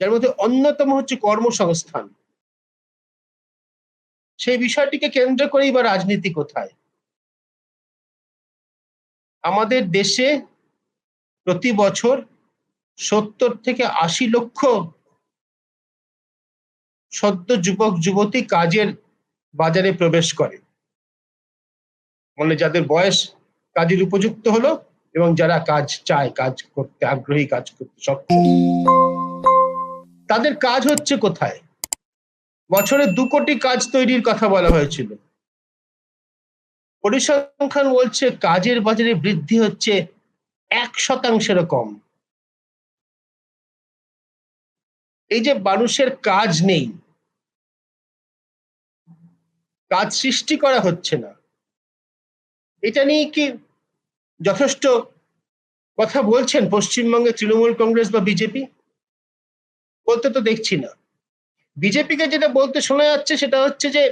যার মধ্যে অন্যতম হচ্ছে কর্মসংস্থান। সেই বিষয়টিকে কেন্দ্র করেই বা রাজনীতি কোথায়? আমাদের দেশে প্রতি বছর সত্তর থেকে আশি লক্ষ সদ্য যুবক, যুবতী কাজের বাজারে প্রবেশ করে। মানে যাদের বয়স কাজের উপযুক্ত হলো এবং যারা কাজ চায়, কাজ করতে আগ্রহী, কাজ করতে সক্ষম। তাদের কাজ হচ্ছে কোথায়? বছরে দু কোটি কাজ তৈরির কথা বলা হয়েছিল। পরিসংখ্যান বলছে কাজের বাজারে বৃদ্ধি হচ্ছে এক শতাংশেরও কম। এই যে মানুষের কাজ নেই, কাজ সৃষ্টি করা হচ্ছে না, এটা নিয়ে কি যথেষ্ট কথা বলছেন পশ্চিমবঙ্গে তৃণমূল কংগ্রেস বা বিজেপি? বলতে তো দেখছি না। বিজেপিকে যেটা বলতে শোনা যাচ্ছে সেটা হচ্ছে যে,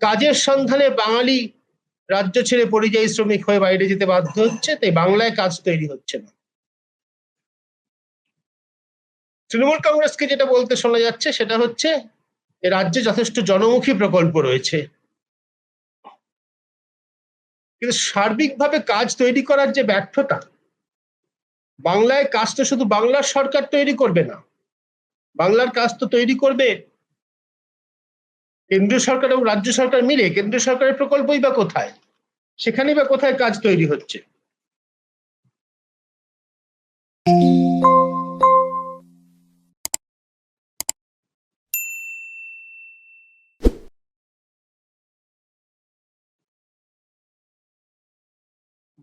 কাজের সন্ধানে বাঙালি রাজ্য ছেড়ে পরিযায়ী শ্রমিক হয়ে বাইরে যেতে বাধ্য হচ্ছে, তাই বাংলায় কাজ তৈরি হচ্ছে না। তৃণমূল কংগ্রেসকে যেটা বলতে শোনা যাচ্ছে সেটা হচ্ছে রাজ্যে যথেষ্ট জনমুখী প্রকল্প রয়েছে। কিন্তু সার্বিকভাবে কাজ তৈরি করার যে ব্যর্থতা, বাংলায় কাজ তো শুধু বাংলার সরকার তৈরি করবে না বাংলার কাজ তো তৈরি করবে। কেন্দ্রীয় সরকার এবং রাজ্য সরকার মিলে কেন্দ্রীয় সরকারের প্রকল্পই বা কোথায়? সেখানেই বা কোথায় কাজ তৈরি হচ্ছে?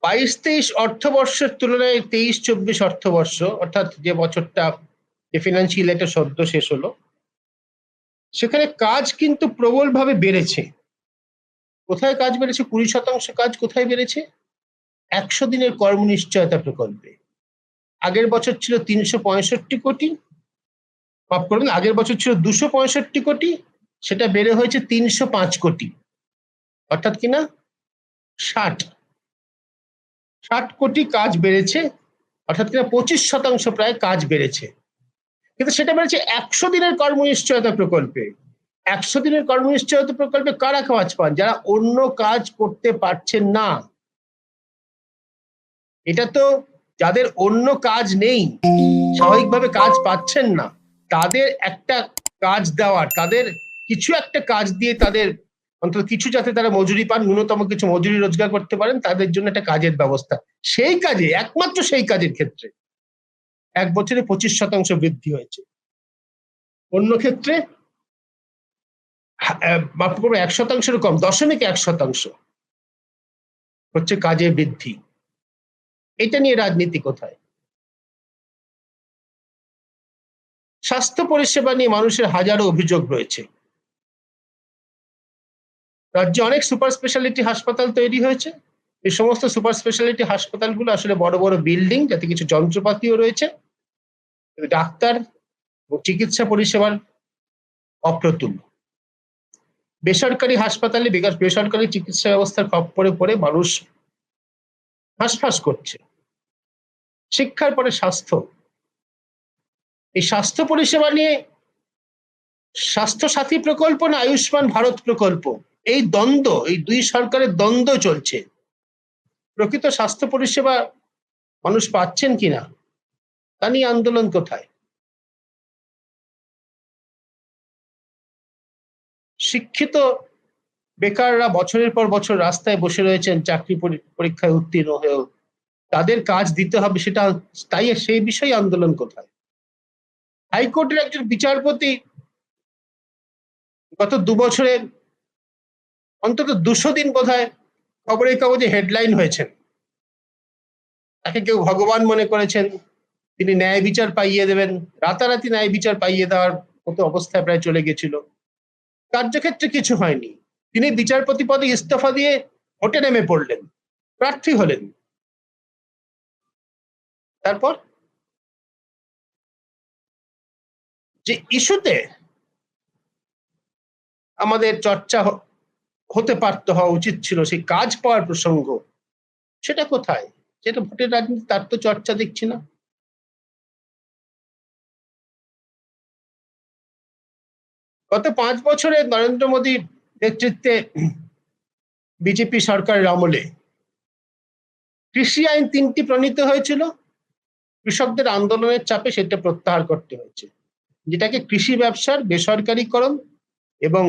বাইশ তেইশ অর্থবর্ষের তুলনায় তেইশ চব্বিশ অর্থবর্ষ, অর্থাৎ যে বছরটা ফিনান্সিয়াল একটা সদ্য শেষ হলো। সেখানে কাজ কিন্তু প্রবলভাবে বেড়েছে। কোথায় কাজ বেড়েছে? কুড়ি শতাংশ কাজ কোথায় বেড়েছে? একশো দিনের কর্মনিশ্চয়তা প্রকল্পে। আগের বছর ছিল তিনশো পঁয়ষট্টি কোটি। মাফ করবেন, আগের বছর ছিল দুশো পঁয়ষট্টি কোটি, সেটা বেড়ে হয়েছে তিনশো পাঁচ কোটি। অর্থাৎ কিনা ষাট। ষাট কোটি কাজ বেড়েছে, অর্থাৎ কিনা পঁচিশ শতাংশ প্রায় কাজ বেড়েছে। কিন্তু সেটা বেড়েছে একশো দিনের কর্মনিশ্চয়তা প্রকল্পে। একশো দিনের কর্মনিশ্চয়তা প্রকল্পে কারা কাজ পান? যারা অন্য কাজ করতে পারছেন না। এটা তো যাদের অন্য কাজ নেই, স্বাভাবিকভাবে কাজ পাচ্ছেন না, তাদের একটা কাজ দেওয়ার, তাদের কিছু একটা কাজ দিয়ে তাদের অন্তত কিছু যাতে তারা মজুরি পান, ন্যূনতম কিছু মজুরি রোজগার করতে পারেন, তাদের জন্য একটা কাজের ব্যবস্থা। সেই কাজে, একমাত্র সেই কাজের ক্ষেত্রে। এক বছরে পঁচিশ শতাংশ বৃদ্ধি হয়েছে। অন্য ক্ষেত্রে এক শতাংশের কম, দশমিক এক শতাংশ হচ্ছে কাজের বৃদ্ধি। এটা নিয়ে রাজনীতি কোথায়? স্বাস্থ্য পরিষেবা নিয়ে মানুষের হাজারো অভিযোগ রয়েছে। রাজ্যে অনেক সুপার স্পেশালিটি হাসপাতাল তৈরি হয়েছে। এই সমস্ত সুপার স্পেশালিটি হাসপাতালগুলো আসলে বড় বড় বিল্ডিং, যাতে কিছু যন্ত্রপাতিও রয়েছে। ডাক্তার চিকিৎসা পরিষেবার অপ্রতুল। বেসরকারি হাসপাতালে বেসরকারি চিকিৎসা ব্যবস্থার খপ্পরে পড়ে মানুষ হাঁসফাঁস করছে। শিক্ষার পরে স্বাস্থ্য। এই স্বাস্থ্য পরিষেবা নিয়ে স্বাস্থ্য সাথী প্রকল্প না আয়ুষ্মান ভারত প্রকল্প? এই দ্বন্দ্ব, এই দুই সরকারের দ্বন্দ্ব চলছে। প্রকৃত স্বাস্থ্য পরিষেবা মানুষ পাচ্ছেন কিনা? তা নিয়ে আন্দোলন কোথায়? শিক্ষিত বেকাররা বছরের পর বছর রাস্তায় বসে রয়েছেন, চাকরি পরীক্ষায় উত্তীর্ণ হয়েও। তাদের কাজ দিতে হবে সেটা তাই সেই বিষয়ে আন্দোলন কোথায়? হাইকোর্টের একজন বিচারপতি গত দু বছরে অন্তত দুশো দিন বোধ হয় খবরের কাগজে হেডলাইন হয়েছেন। তাকে কেউ ভগবান মনে করেছেন। তিনি ন্যায় বিচার পাইয়ে দেবেন। রাতারাতি ন্যায় বিচার পাইয়ে দেওয়ার মতো অবস্থায় প্রায় চলে গেছিল। কার্যক্ষেত্রে কিছু হয়নি। তিনি বিচারপতি পদে ইস্তফা দিয়ে ভোটে নেমে পড়লেন, প্রার্থী হলেন। তারপর? যে ইস্যুতে আমাদের চর্চা হতে পারতো হওয়া উচিত ছিল সেই কাজ পাওয়ার প্রসঙ্গ। সেটা কোথায়? যেটা ভোটের রাজনীতি, তার তো চর্চা দেখছি না। গত পাঁচ বছরে নরেন্দ্র মোদীর নেতৃত্বে বিজেপি সরকারের আমলে কৃষি আইন তিনটি প্রণীত হয়েছিল। কৃষকদের আন্দোলনের চাপে সেটা প্রত্যাহার করতে হয়েছে। যেটাকে কৃষি ব্যবসার বেসরকারীকরণ এবং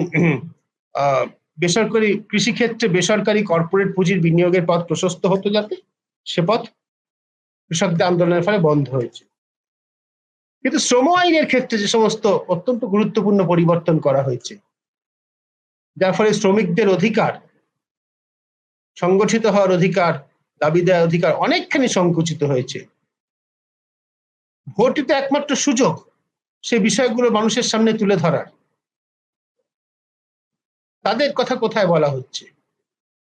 বেসরকারি কৃষিক্ষেত্রে বেসরকারি কর্পোরেট পুঁজির বিনিয়োগের পথ প্রশস্ত হতো যাতে সে পথ কৃষকদের আন্দোলনের ফলে বন্ধ হয়েছে। কিন্তু শ্রম আইনের ক্ষেত্রে যে সমস্ত অত্যন্ত গুরুত্বপূর্ণ পরিবর্তন করা হয়েছে, যার ফলে শ্রমিকদের অধিকার, সংগঠিত হওয়ার অধিকার, দাবি দেওয়ার অধিকার অনেকখানি সংকুচিত হয়েছে। ভোটই তো একমাত্র সুযোগ, সে বিষয়গুলো মানুষের সামনে তুলে ধরার। তাদের কথা কোথায় বলা হচ্ছে?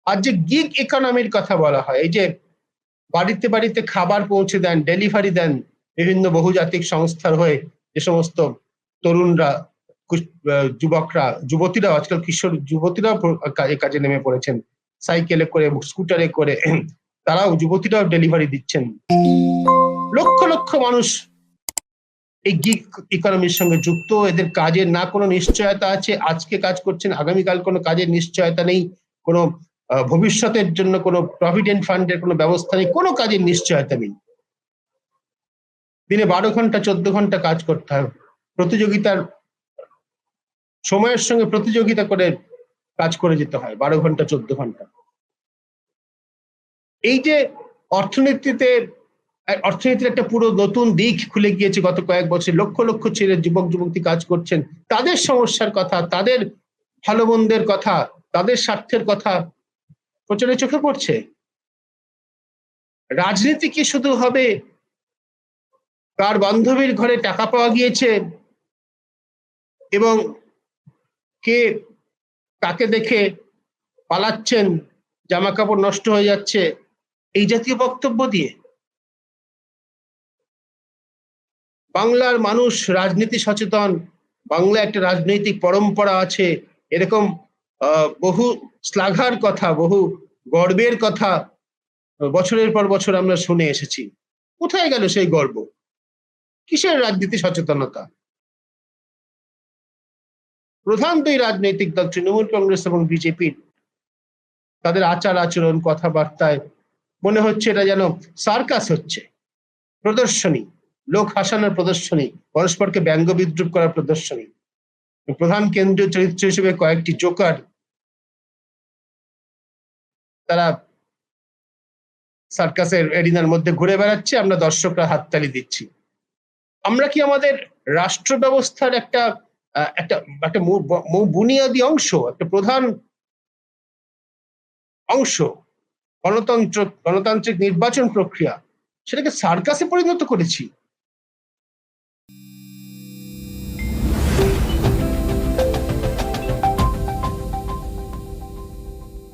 আর যে গিগ ইকোনমির কথা বলা হয়, এই যে বাড়িতে বাড়িতে খাবার পৌঁছে দেন ডেলিভারি দেন বিভিন্ন বহুজাতিক সংস্থার হয়ে যে সমস্ত তরুণরা যুবকরা যুবতীরা আজকাল কিশোর এ কাজে নেমে পড়েছেন। সাইকেলে করে, স্কুটারে করে, তারাও যুবতীরাও ডেলিভারি দিচ্ছেন। লক্ষ লক্ষ মানুষ এই গিগ ইকোনমির সঙ্গে যুক্ত। এদের কাজের না কোনো নিশ্চয়তা আছে। আজকে কাজ করছেন, আগামীকাল কোনো কাজের নিশ্চয়তা নেই। কোনো ভবিষ্যতের জন্য কোনো প্রভিডেন্ট ফান্ডের কোনো ব্যবস্থা নেই। কোনো কাজের নিশ্চয়তা নেই। দিনে বারো ঘণ্টা, চোদ্দ ঘণ্টা কাজ করতে হয়। প্রতিযোগিতার সময়ের সঙ্গে প্রতিযোগিতা করে কাজ করে যেতে হয়, বারো ঘণ্টা, চোদ্দ ঘণ্টা। এই যে অর্থনীতিতে, অর্থনীতির একটা পুরো নতুন দিক খুলে গিয়েছে গত কয়েক বছর, লক্ষ লক্ষ ছেলে, যুবক, যুবতী কাজ করছেন। তাদের সমস্যার কথা, তাদের ভালো মন্দের কথা, তাদের স্বার্থের কথা প্রচারে চোখে পড়ছে। রাজনীতি কি শুধু হবে কার বান্ধবীর ঘরে টাকা পাওয়া গিয়েছে এবং কে কাকে দেখে পালাচ্ছেন জামা কাপড় নষ্ট হয়ে যাচ্ছে, এই জাতীয় বক্তব্য দিয়ে। বাংলার মানুষ রাজনীতি সচেতন, বাংলা একটা রাজনৈতিক পরম্পরা আছে, এরকম বহু শ্লাঘার কথা, বহু গর্বের কথা, বছরের পর বছর আমরা শুনে এসেছি। কোথায় গেল সেই গর্ব? কিসের রাজনীতি সচেতনতা? প্রধান দুই রাজনৈতিক দল, তৃণমূল কংগ্রেস এবং বিজেপির তাদের আচার আচরণ, কথাবার্তায় মনে হচ্ছে এটা যেন সার্কাস হচ্ছে। প্রদর্শনী, লোক হাসানোর প্রদর্শনী, পরস্পরকে ব্যঙ্গ বিদ্রুপ করার প্রদর্শনী। প্রধান কেন্দ্রীয় চরিত্র হিসেবে কয়েকটি জোকার তারা সার্কাসের এরিনার মধ্যে ঘুরে বেড়াচ্ছে। আমরা দর্শকরা হাততালি দিচ্ছি। আমরা কি আমাদের রাষ্ট্র ব্যবস্থার একটা একটা একটা বুনিয়াদী অংশ, একটা প্রধান অংশ, গণতন্ত্র, গণতান্ত্রিক নির্বাচন প্রক্রিয়া, সেটাকে সার্কাসে পরিণত করেছি?